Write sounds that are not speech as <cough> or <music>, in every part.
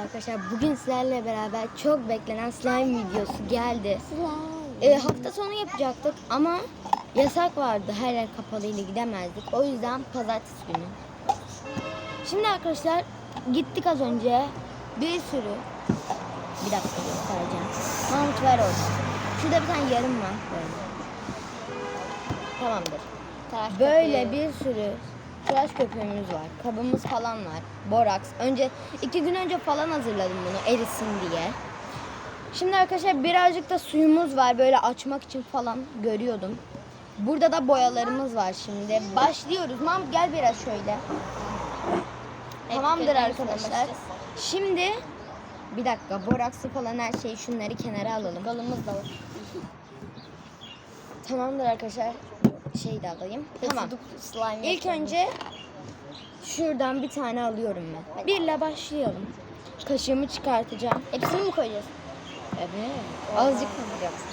arkadaşlar. Bugün sizlerle beraber çok beklenen slime videosu geldi. Ee, hafta sonu yapacaktık ama yasak vardı. Her yer kapalıydı gidemezdik. O yüzden pazartesi günü. Şimdi arkadaşlar gittik az önce. Bir sürü bir dakika göstereceğim. Mahmut ver orada. Şurada bir tane yarım var böyle. Tamamdır. Böyle bir sürü tıraş köpüğümüz var. Kabımız falan var. Boraks. Önce iki gün önce falan hazırladım bunu erisin diye. Şimdi arkadaşlar birazcık da suyumuz var. Böyle açmak için falan görüyordum. Burada da boyalarımız var şimdi. Başlıyoruz. Mahmut gel biraz şöyle. Tamamdır arkadaşlar. Şimdi bir dakika boraksı falan her şeyi şunları kenara alalım. Galımız da var. Tamamdır arkadaşlar. Şey de alayım. Tamam. Slime İlk önce şuradan bir tane alıyorum ben. Birle başlayalım. Kaşığımı çıkartacağım. Hepsini mi koyacağız? Evet. Azıcık koyacaksın.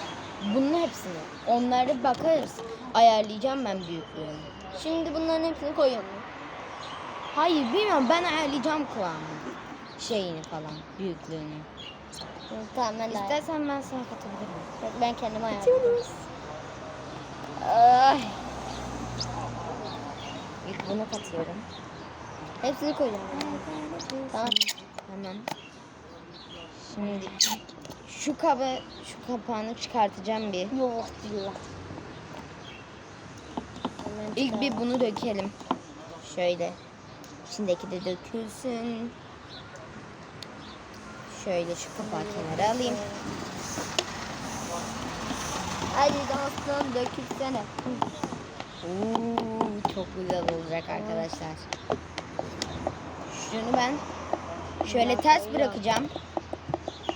Bunun hepsini. Onları bakarız. Ayarlayacağım ben büyüklüğünü. Şimdi bunların hepsini koyuyorum. Hayır bilmiyorum ben ayarlayacağım kıvamını. Şeyini falan büyüklüğünü. Tamam ben İstersen ben sana katabilirim. Yok, ben kendim ayarlıyorum. Ay, İlk bunu katıyorum. hepsini koyacağım. Tamam. Hemen. Şimdi şu kabı, şu kapağını çıkartacağım bir. Yok İlk bir bunu dökelim. Şöyle. İçindeki de dökülsün. Şöyle şu kapağı kenara alayım. Hadi danslan dökülsene. Oo, çok güzel olacak arkadaşlar. Şunu ben şöyle ters bırakacağım.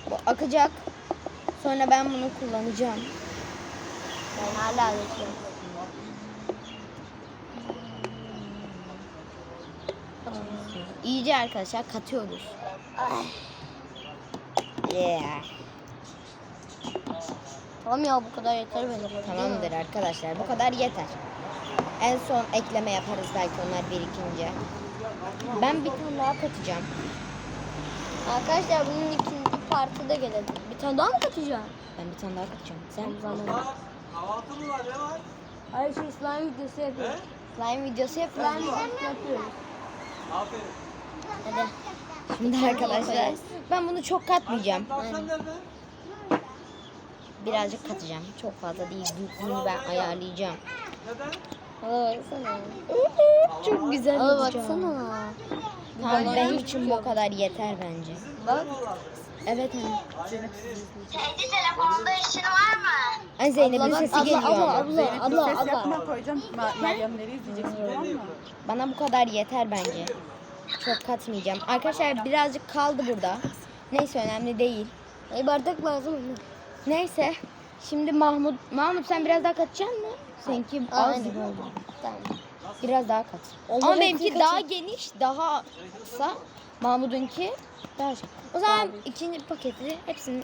Bu akacak. Sonra ben bunu kullanacağım. Ben hala döküyorum. İyice arkadaşlar katıyoruz. Yeah. Tamam ya bu kadar yeter benim. Tamamdır arkadaşlar. Bu kadar yeter. En son ekleme yaparız belki onlar birikince. Ben bir tane daha katacağım. Arkadaşlar bunun ikinci partı da gelir. Bir tane daha mı katacağım? Ben bir tane daha katacağım. Sen? Zaman. Kahvaltı mı var ne var? Hayır şey slime videosu yapıyoruz. Slime videosu yapıyoruz. Slime videosu yapıyoruz. Aferin. Hadi. Şimdi arkadaşlar ben bunu çok katmayacağım. Nerede? Birazcık katacağım. Çok fazla değil. Büyüklüğünü ben ayarlayacağım. Neden? Hala baksana. Çok güzel Hala olacak. baksana. Tamam benim için bu kadar yeter bence. Bak. Evet hani. Kendi telefonda işin var mı? Ay Zeynep'in Abla sesi abla geliyor abla ama. abla abla Ses abla. yapma koyacağım. Meryemleri izleyeceksin tamam mı? Bana bu kadar yeter bence. Çok katmayacağım. Arkadaşlar birazcık kaldı burada. Neyse önemli değil. Ay bardak lazım. Neyse. Şimdi Mahmut Mahmut sen biraz daha katacak mısın? Seninki az gibi oldu. Tamam. Biraz daha kat. Olacak Ama benimki katayım. daha geniş, daha kısa. Mahmut'unki daha şey. O zaman ikinci paketi hepsini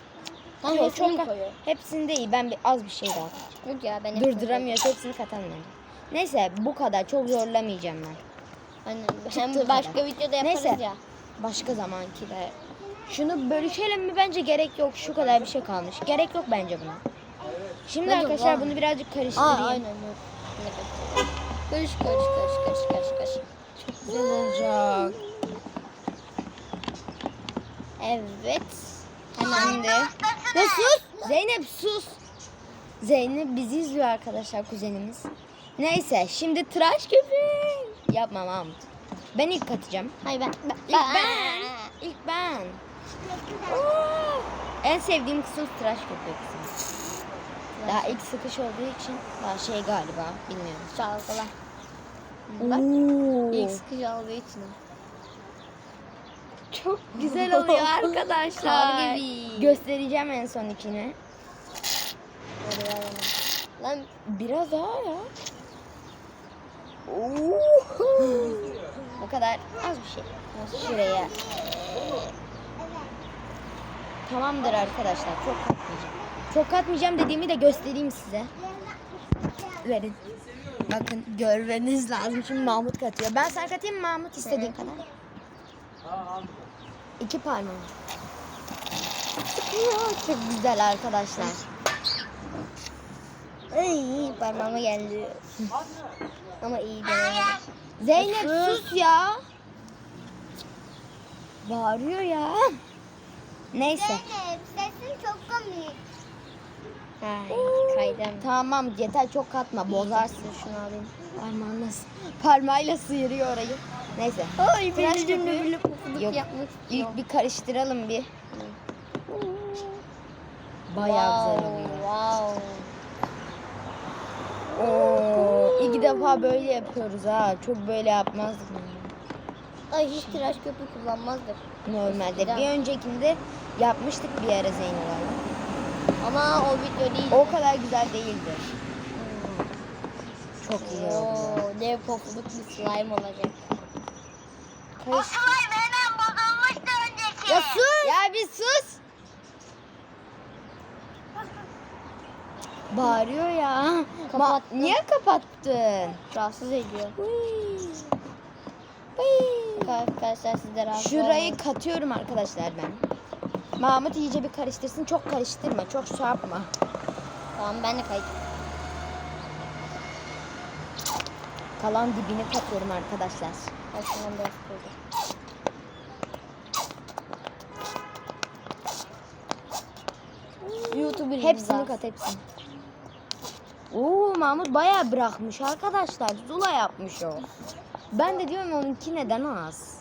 Tamam Yok, çok- koyuyor? hepsini değil. Ben bir, az bir şey daha katacağım. Yok ya ben Durduramıyoruz. Hepsini katamıyorum. Neyse bu kadar. Çok zorlamayacağım ben. Aynen. Hem başka videoda yaparız Neyse. ya. Başka zamanki de. Şunu bölüşelim mi? Bence gerek yok. Şu kadar bir şey kalmış. Gerek yok bence buna. Şimdi Bence arkadaşlar var. bunu birazcık Aa karıştırayım. aynen. evet. Karış karış karış karış karış karış. Güzel olacak. Evet. Hemen de. Ya sus! Zeynep sus! Zeynep bizi izliyor arkadaşlar kuzenimiz. Neyse şimdi tıraş köpüğü. Yapma Mahmut. Ben ilk katacağım. Hayır ben. ben. İlk ben. İlk ben. Oo! En sevdiğim kısım tıraş köpüğü kısmı. Daha ilk sıkış olduğu için daha şey galiba bilmiyorum. Çalkala. Bak. İlk sıkıcı olduğu için. Çok güzel oluyor <laughs> arkadaşlar. Kar gibi. Göstereceğim en son ikini. Lan Biraz daha ya. Bu kadar az bir şey. Şuraya. Tamamdır arkadaşlar. Çok katmayacağım. Çok katmayacağım dediğimi de göstereyim size. Verin. Bakın görmeniz lazım. Şimdi Mahmut katıyor. Ben sana katayım mı Mahmut istediğin kadar. İki parmağım. Çok güzel arkadaşlar. Ay parmağıma geldi. Ama iyi de. Zeynep sus ya. Bağırıyor ya. Neyse. Zeynep sesin çok komik. Ay kaydım. Tamam yeter çok katma bozarsın. Şunu alayım. Parmağınla, parmağıyla sıyırıyor orayı. Neyse. Ay Tıraş bir cümle köpüğü. böyle pufuduk Yok. yapmak istiyorum. İlk bir karıştıralım bir. Bayağı güzel oluyor. Wow. Oo, ilk defa böyle yapıyoruz ha. Çok böyle yapmazdık. Ay hiç tıraş köpüğü kullanmazdık. Normalde. Eskiden. Bir öncekinde yapmıştık bir ara Zeynep'le. Ama o video değil. O kadar güzel değildi. Çok iyi oldu. Oo, dev pofuduk bir slime olacak. O slime hemen bozulmuştu önceki. Ya sus! Ya bir sus! <laughs> Bağırıyor ya. Ma- Kapattım. niye kapattın? Rahatsız ediyor. Arkadaşlar siz de rahatsız Şurayı katıyorum arkadaşlar ben. Mahmut iyice bir karıştırsın. Çok karıştırma. Çok şey yapma. Tamam ben de kaydım. Kalan dibini katıyorum arkadaşlar. Aslında biraz koydum. YouTuber Hepsini kat hepsini. Oo Mahmut bayağı bırakmış arkadaşlar. Zula yapmış o. Ben de diyorum onunki neden az.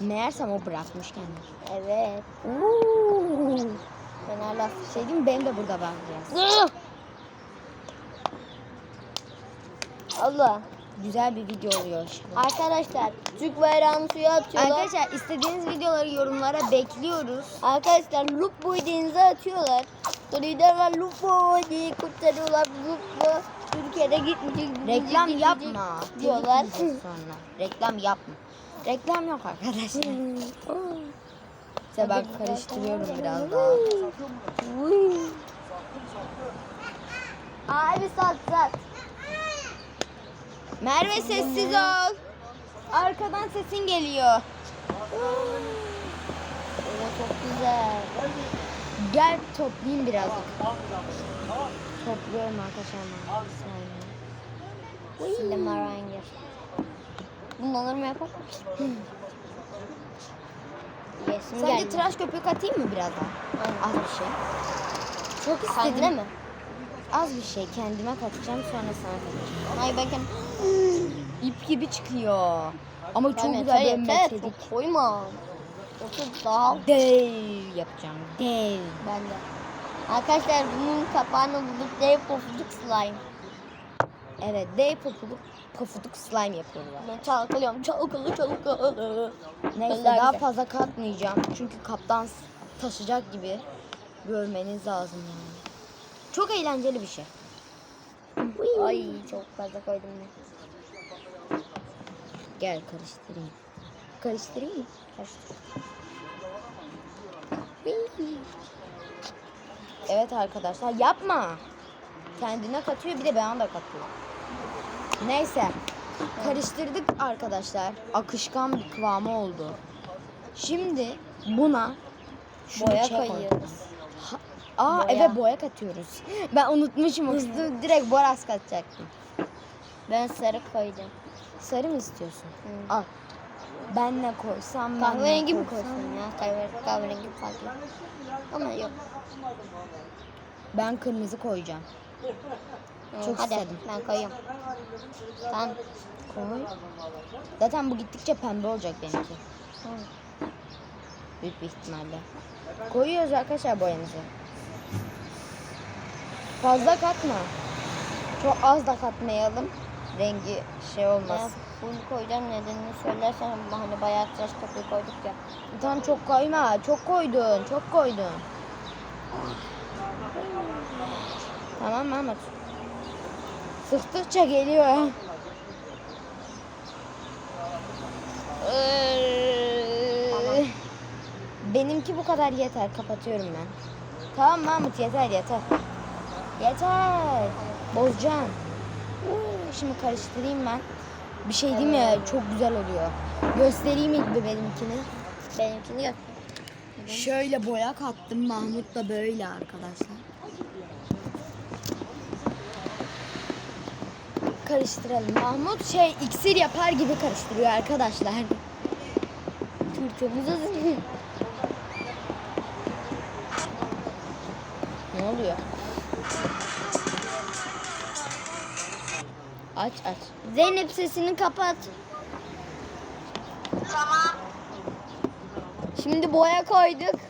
Meğersem o bırakmış kendini. Evet. Oo. Ben hala Şey diyeyim benim de burada var biraz. Allah. Güzel bir video oluyor şimdi. Arkadaşlar Türk bayrağını suya atıyorlar. Arkadaşlar istediğiniz videoları yorumlara bekliyoruz. Arkadaşlar boy denize atıyorlar. Sonra loop boy diye kurtarıyorlar loop Türkiye'de gitmeyecek. Reklam gitmeyecek yapma. Diyorlar. Sonra. Reklam yapma. Reklam yok arkadaşlar. İşte ben karıştırıyorum biraz daha. Abi sat sat. Merve sessiz ol. Arkadan sesin geliyor. Oo, çok güzel. Gel toplayayım birazcık. Topluyorum arkadaşlar. Silema rengi. Bundan mı yapalım? Yesim Sence geldi. tıraş köpüğü katayım mı biraz daha? Aynen. Az bir şey. Çok istedim. Kendine mi? Az bir şey. Kendime katacağım sonra sana katacağım. Ay ben kendim. İp gibi çıkıyor. Ama çok güzel metredik. Çok koyma. Otur daha Dev yapacağım. Dev. ben de. Arkadaşlar bunun kapağını bulduk. Dev pofuduk slime. Evet dev pofuduk, pofuduk slime yapıyorlar. Ben çalkalıyorum. Çalkalı çalkalı. Neyse Vallahi daha güzel. fazla katmayacağım. Çünkü kaptan taşıyacak gibi görmeniz lazım yani. Çok eğlenceli bir şey. Ay çok fazla koydum ben. Gel karıştırayım. Karıştırayım mı? Karıştır. Evet arkadaşlar yapma. Kendine katıyor bir de bana da katıyor. Neyse. Karıştırdık arkadaşlar. Akışkan bir kıvamı oldu. Şimdi buna Boya koy. koyuyoruz. Aa Boya. evet boya katıyoruz. <laughs> Ben unutmuşum kısmı. <laughs> Direkt boras katacaktım. Ben sarı koydum. Sarı mı istiyorsun? Hı. Al. Ben ne koysam ben Kahverengi mi koysam? ya? Kahverengi, kahverengi farklı. Ama yok. Ben kırmızı koyacağım. Hı, Çok Hadi istedim. ben koyuyorum. Tamam. Koy. Zaten bu gittikçe pembe olacak benimki. Hı. Büyük bir ihtimalle. Koyuyoruz arkadaşlar boyamızı. Fazla katma. Çok az da katmayalım. Rengi şey olmaz. bunu koyacağım nedenini söylersen hani bayağı tıraş köpüğü koyduk ya. Tam çok koyma. Çok koydun. Çok koydun. Tamam Mahmut. Sıktıkça geliyor. Tamam. Benimki bu kadar yeter. Kapatıyorum ben. Tamam Mahmut yeter yeter. Yeter. Bozacaksın. Şimdi karıştırayım ben. Bir şey diyeyim mi? Çok güzel oluyor. Göstereyim ilk bir benimkini. Benimkini gör. Şöyle boya kattım. Mahmut da böyle arkadaşlar. Karıştıralım. Mahmut şey iksir yapar gibi karıştırıyor arkadaşlar. Türkçemiz hazır. <laughs> Ne oluyor? Aç aç. Zeynep sesini kapat. Tamam. Şimdi boya koyduk.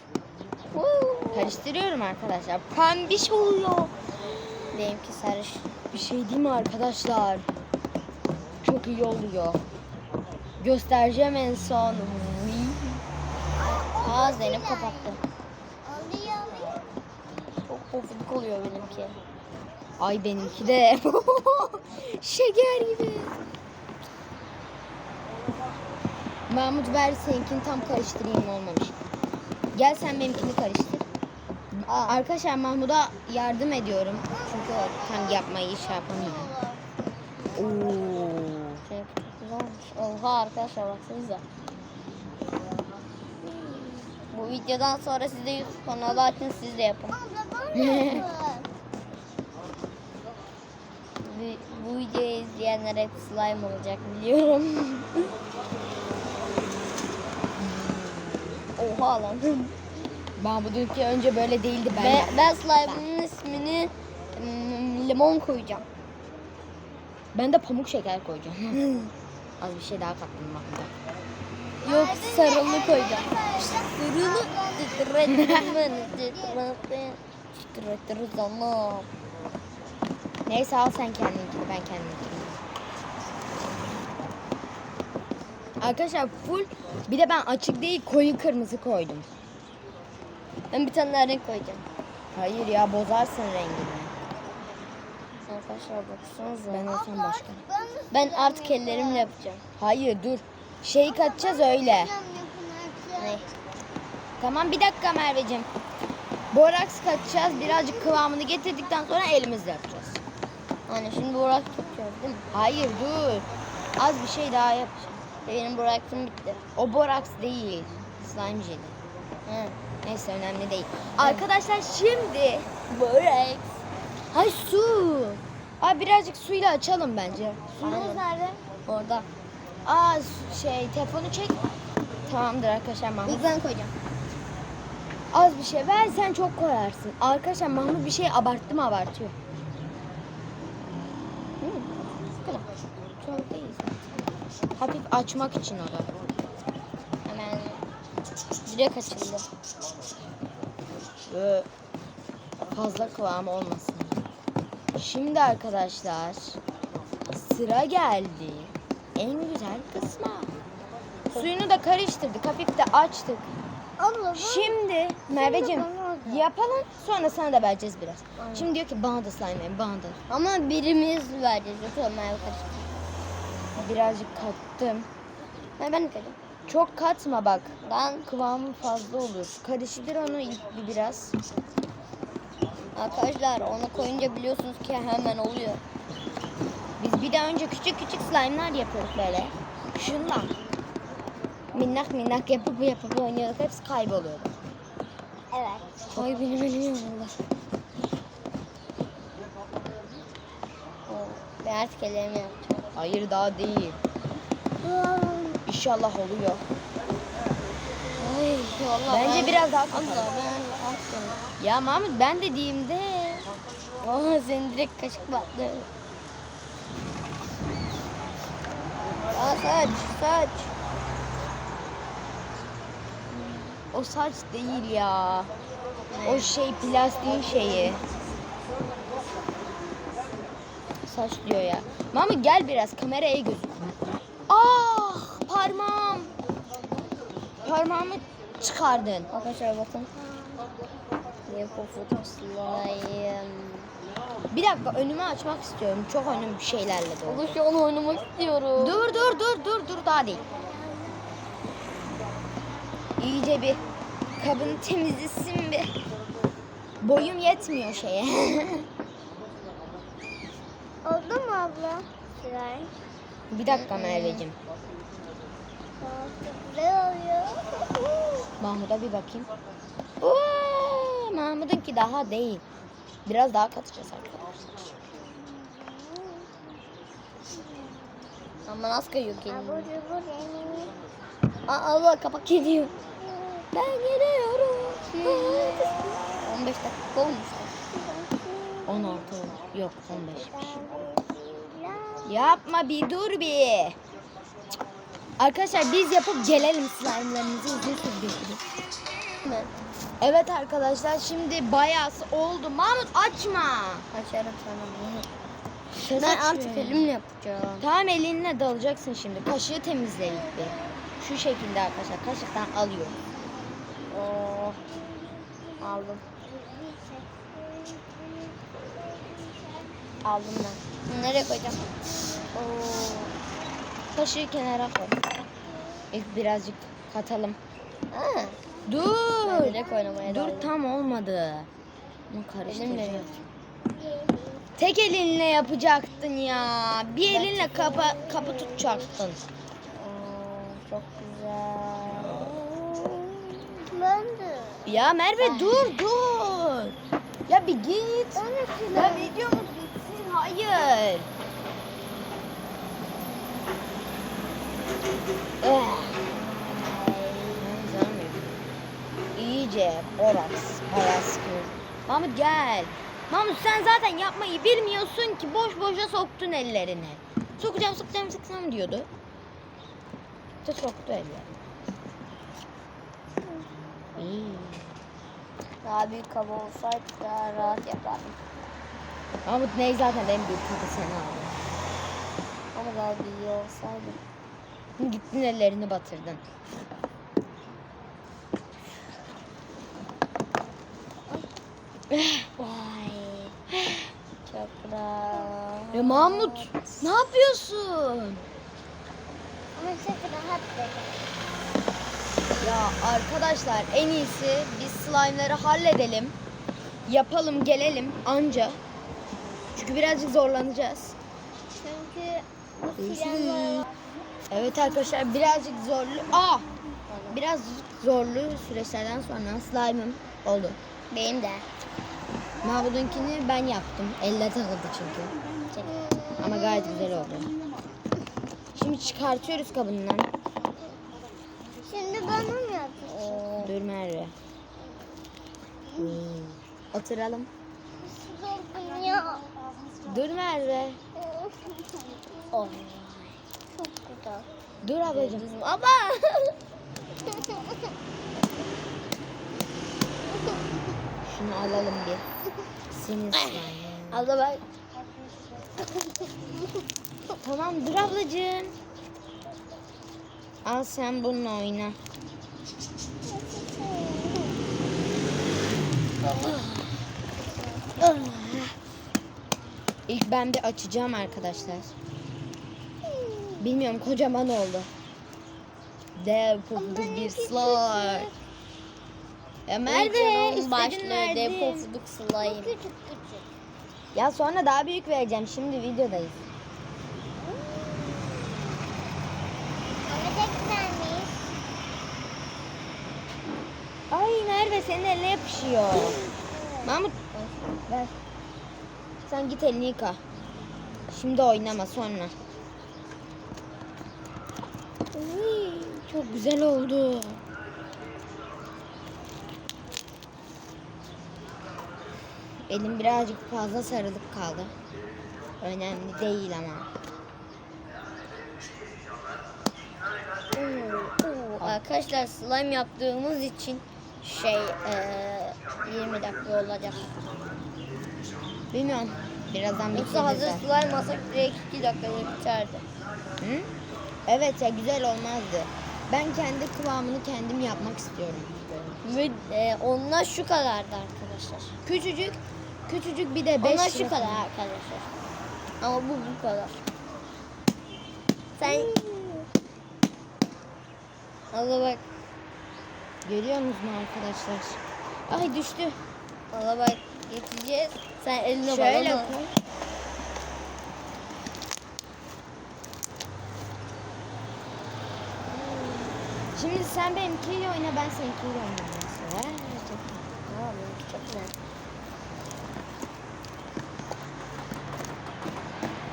Woo. Karıştırıyorum arkadaşlar. Pembiş oluyor. Benimki sarış. Bir şey değil mi arkadaşlar? Çok iyi oluyor. Göstereceğim en son. Aa Zeynep kapattı. Çok pofuduk oluyor benimki. Ay benimki de. <laughs> Şeker gibi. Mahmut ver seninkini tam karıştırayım olmamış. Gel sen benimkini karıştır. Aa, Arkadaşlar Mahmut'a yardım ediyorum. Çünkü o tam yapmayı şey yapamıyor. Oo. şey çok güzel olmuş. Oha arkadaşlar baksanıza. Bu videodan sonra siz de YouTube kanalı açın siz de yapın. <laughs> Bu, bu videoyu izleyenler hep slime olacak biliyorum. Oha lan. Mahmut'unki önce böyle değildi ben. Ben, ben slime'ın ismini mm, limon koyacağım. Ben de pamuk şeker koyacağım. Az bir şey daha kattım Mahmut'a. Yok sarılı koyacağım. Sarılı titrettirmen titrettirmen titrettir zaman. Neyse al sen kendininkini ben kendiminkini. Arkadaşlar full bir de ben açık değil koyu kırmızı koydum. Ben bir tane daha renk koyacağım. Hayır ya bozarsın rengini. Arkadaşlar baksanıza. Ben olsam başka. Ben artık ellerimle yapacağım. Hayır dur. Şeyi katacağız öyle. Ne? Tamam bir dakika Merveciğim. Boraks katacağız. Birazcık kıvamını getirdikten sonra elimizle yapacağız. Hani şimdi Burak tutacağız değil mi? Hayır dur. Az bir şey daha yapacağım. Benim Burak'ım bitti. O boraks değil. Slime jeli. He. Neyse önemli değil. Arkadaşlar şimdi Burak. Hay su. Aa birazcık suyla açalım bence. Suyumuz Aynen. nerede? Orada. Aa su- şey telefonu çek. Tamamdır arkadaşlar Mahmut. İlk ben koyacağım. Az bir şey ver sen çok koyarsın. Arkadaşlar Mahmut bir şey abarttı mı abartıyor. Hı, bu kadar. Çok değil zaten. Hafif açmak için o da. Hemen direkt açıldı. Böyle fazla kıvam olmasın. Şimdi arkadaşlar sıra geldi. En güzel kısma. Suyunu da karıştırdık. Hafif de açtık. Şimdi Merveciğim yapalım sonra sana da vereceğiz biraz. Şimdi diyor ki bana da slime ver, bana da. Ama birimiz vereceğiz. Yoksa Merve karıştı. Birazcık kattım. Ben ben de koyacağım. Çok katma bak. Lan Kıvamı fazla olur. Karıştır onu ilk bir biraz. arkadaşlar onu koyunca biliyorsunuz ki hemen oluyor. Biz bir de önce küçük küçük slime'lar yapıyorduk böyle. Şundan. Minnak minnak yapıp yapıp oynuyorduk. Hepsi kayboluyordu. Evet. Ay benim elim yanıldı. Ben artık ellerimi yapacağım. Hayır daha değil. İnşallah oluyor. Ay vallahi Bence ben- biraz daha Allah kapalı. ben. Ya Mahmut ben dediğimde Aa senin direkt kaşık battı. Aa saç saç. O saç değil ya. O şey plastiğin şeyi. Saç diyor ya. Mahmut gel biraz kameraya gözük. Ah parmağım. Parmağımı çıkardın. Arkadaşlar bakın. Bir dakika önümü açmak istiyorum. Çok önüm şeylerle dolu. Olur şu an oynamak istiyorum. Dur dur dur dur dur daha değil. İyice bir kabını temizlesin bir. Boyum yetmiyor şeye. <laughs> Oldu mu abla? Slime. bir dakika Merveciğim. Ne oluyor? <laughs> Mahmut'a bir bakayım. Oo, Mahmut'unki daha değil. Biraz daha katacağız arkadaşlar. Ama nasıl kayıyor kendini? Aa, Allah kapak geliyor. Ben geliyorum. 15 dakika olmuştu. 16 oldu. Yok 15'miş. Yapma bir dur bir. Arkadaşlar biz yapıp gelelim slime'larımızı uzun. Evet arkadaşlar şimdi bayağı oldu. Mahmut açma. Açarım sana bunu. Şunu Ben artık elimle yapacağım. Tamam elinle dalacaksın şimdi. Kaşığı temizle ilk bir. Şu şekilde arkadaşlar kaşıktan alıyor. Oh. Aldım. Aldım ben. Nereye koyacağım? Oo. Kaşığı kenara koy. İlk birazcık katalım. Ha. Dur. Ben direkt oynamaya Dur daldım. tam olmadı. Bunu karıştıracağım. Tek elinle yapacaktın ya. Bir elinle kapa, kapı tutacaktın. Ya Merve dur dur. Ya bir git. Ya videomuz bitsin. Hayır. Eh. İyice boraks. Bayağı sıkıyor. Mahmut gel. Mahmut sen zaten yapmayı bilmiyorsun ki boş boşa soktun ellerini. Sokacağım sokacağım sokacağım diyordu. İşte soktu ellerini. İyi. Daha büyük kaba olsaydı daha rahat yapardım. Mahmut ney zaten en büyük tadı sen aldın. Ama daha büyük olsaydı. Gittin ellerini batırdın. Vay. Çok rahat. Ya Mahmut ne yapıyorsun? Ama çok rahat Ya arkadaşlar en iyisi biz slime'ları halledelim. Yapalım gelelim anca. Çünkü birazcık zorlanacağız. Çünkü. Evet arkadaşlar birazcık zorlu. Aa! Biraz zorlu süreçlerden sonra slime'ım oldu. benim de. Mahmut'unkini ben yaptım. Elle takıldı çünkü. Ama gayet güzel oldu. Şimdi çıkartıyoruz kabından. Bana mı yapıyorsun? Dur Merve. Hmm. Oturalım. ya. Dur Merve. Oh. Çok güzel. Dur ablacığım. Ama. Şunu alalım bir. Senin slime. Abla bak. Tamam dur ablacığım. Al sen bununla oyna. İlk ben bir açacağım arkadaşlar. Bilmiyorum kocaman oldu. Dev pofuduk bir slime. Başlıyor de verdim. pofuduk slime. Ya sonra daha büyük vereceğim. Şimdi videodayız. Merve senin eline yapışıyor. Mahmut ver. Sen git elini yıka. Şimdi oynama sonra. Çok güzel oldu. Elim birazcık fazla sarılıp kaldı. Önemli değil ama. Arkadaşlar slime yaptığımız için şey eee 20 dakika olacak. Bilmiyorum. Birazdan Yoksa hazır bitiririz. slime alsak direkt 2 dakikada biterdi. Hı? Evet ya güzel olmazdı. Ben kendi kıvamını kendim yapmak istiyorum. Ve eee onlar şu kadardı arkadaşlar. Küçücük, küçücük bir de 5 Onlar şu kadar arkadaşlar. Ama bu bu kadar. Sen Allah bak. Görüyor musunuz arkadaşlar? Ay düştü. Allah bak geçeceğiz. Sen eline Şöyle balonu. koy. Şimdi sen benimkiyle oyna ben seninkiyle oynayayım. mesela. Ha, çok iyi. Aa, benimki çok güzel.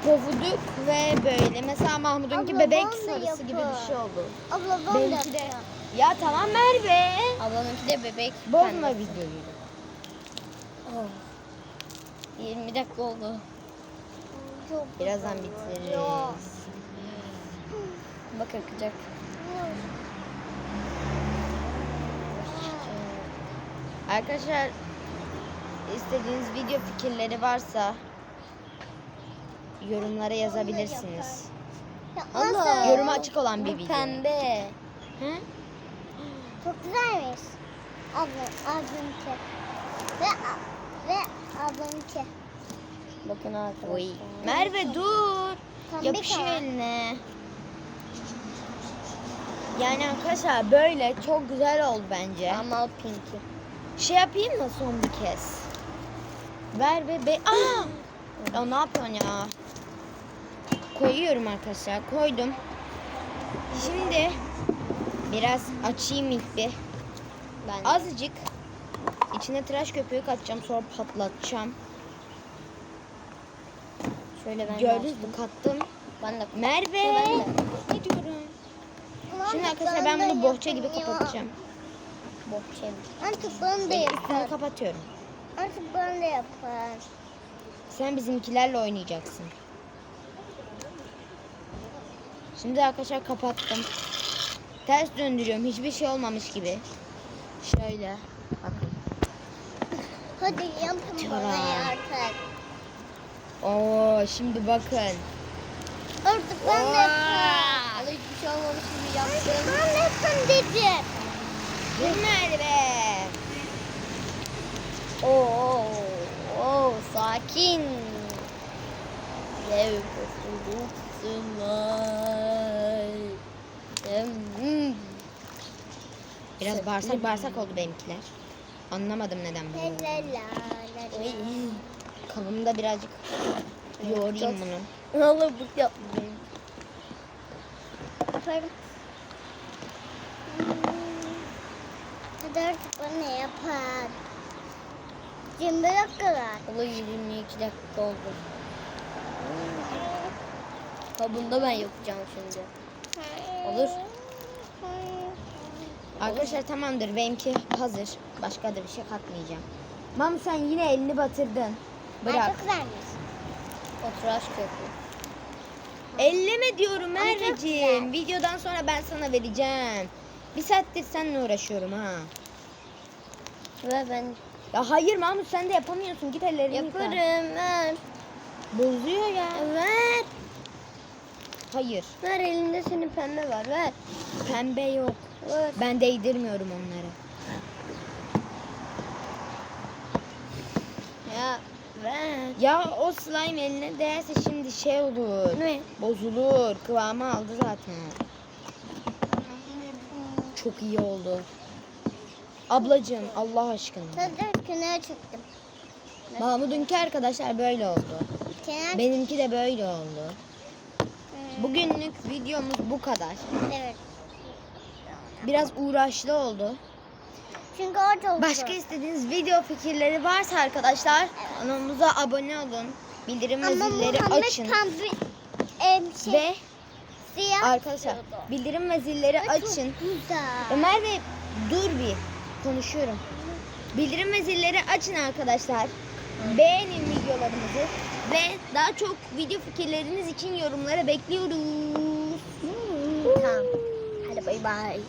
Pofuduk ve böyle. Mesela Mahmut'unki Abla, bebek sarısı gibi yapar. bir şey oldu. Abla ben de de. Ya tamam Merve. Ablamınki de bebek. Bozma videoyu. Oh. 20 dakika oldu. Çok Birazdan bitiririz. Ya. Bak akacak. Arkadaşlar istediğiniz video fikirleri varsa yorumlara yazabilirsiniz. Allah. Yoruma açık olan bir video. Pembe. Hı? Çok güzelmiş. Abla, ablamınki. Ve, ve ablamınki. Bakın arkadaşlar. Oy. Merve dur. Pembe Yapışıyor eline. Yani arkadaşlar böyle çok güzel oldu bence. Ama pinki. Şey yapayım mı son bir kez? Ver ve be... Aa! Ya ne yapıyorsun ya? Koyuyorum arkadaşlar. Koydum. Şimdi biraz açayım ilk bir. Ben Azıcık içine tıraş köpüğü katacağım sonra patlatacağım. şöyle ben Gördünüz mü kattım. Ben de Merve. Ben de. Ne diyorum? Şimdi arkadaşlar ben bunu bohça gibi kapatacağım. Bohça. Artık ben de Böyle üstünü yapar. kapatıyorum. Artık ben de yapar. Sen bizimkilerle oynayacaksın. Şimdi arkadaşlar kapattım. Ters döndürüyorum. Hiçbir şey olmamış gibi. Şöyle. Bakın. Hadi yapın bana artık. Oo, şimdi bakın. Artık ben de Oha. yapar. Hiçbir şey olmamış gibi yaptım. Ben de yapın dedim. Bu Merve. Oo, oo, sakin. Dev kosuluksun var. Hmm. Biraz bağırsak bağırsak oldu benimkiler. Anlamadım neden böyle. Oy. Kafamda birazcık yoğurayım bunu. Vallahi bu yaptım. Yaparım. Hadi artık bana yapar. 20 dakika var. Valla 22 dakika oldu. Ha bunda ben yapacağım şimdi. Olur. Arkadaşlar tamamdır. Benimki hazır. Başka da bir şey katmayacağım. Mam sen yine elini batırdın. Bırak. güzelmiş. O tıraş köpüğü. Elleme diyorum Ay, çok Merveciğim. Videodan sonra ben sana vereceğim. Bir saattir seninle uğraşıyorum ha. Ve ben Ya hayır Mahmut sen de yapamıyorsun. Git ellerini yıka. yaparım. Ver. Bozuyor ya. Ver. Hayır. Ver elinde senin pembe var. Ver. Pembe yok. Ver. Ben değdirmiyorum onları. Ya ver. Ya o slime eline değerse şimdi şey olur. Ne? Bozulur. Kıvamı aldı zaten. Çok iyi oldu. Ablacığım Allah aşkına. Hadi kenara çıktım. Mahmut'unki arkadaşlar böyle oldu. Kenar Benimki de böyle oldu. Bugünlük videomuz bu kadar. Evet. Biraz uğraşlı oldu. Çünkü o çok Başka istediğiniz video fikirleri varsa arkadaşlar kanalımıza abone olun. Bildirim ve Ama zilleri Muhammed açın. pembe em, şey, Ve siyah arkadaşlar istiyordu. bildirim ve zilleri çok açın. Ömer Bey dur bir konuşuyorum. Bildirim ve zilleri açın arkadaşlar. Beğenin videolarımızı ve daha çok video fikirleriniz için yorumlara bekliyoruz. Tamam. Hadi bay bay.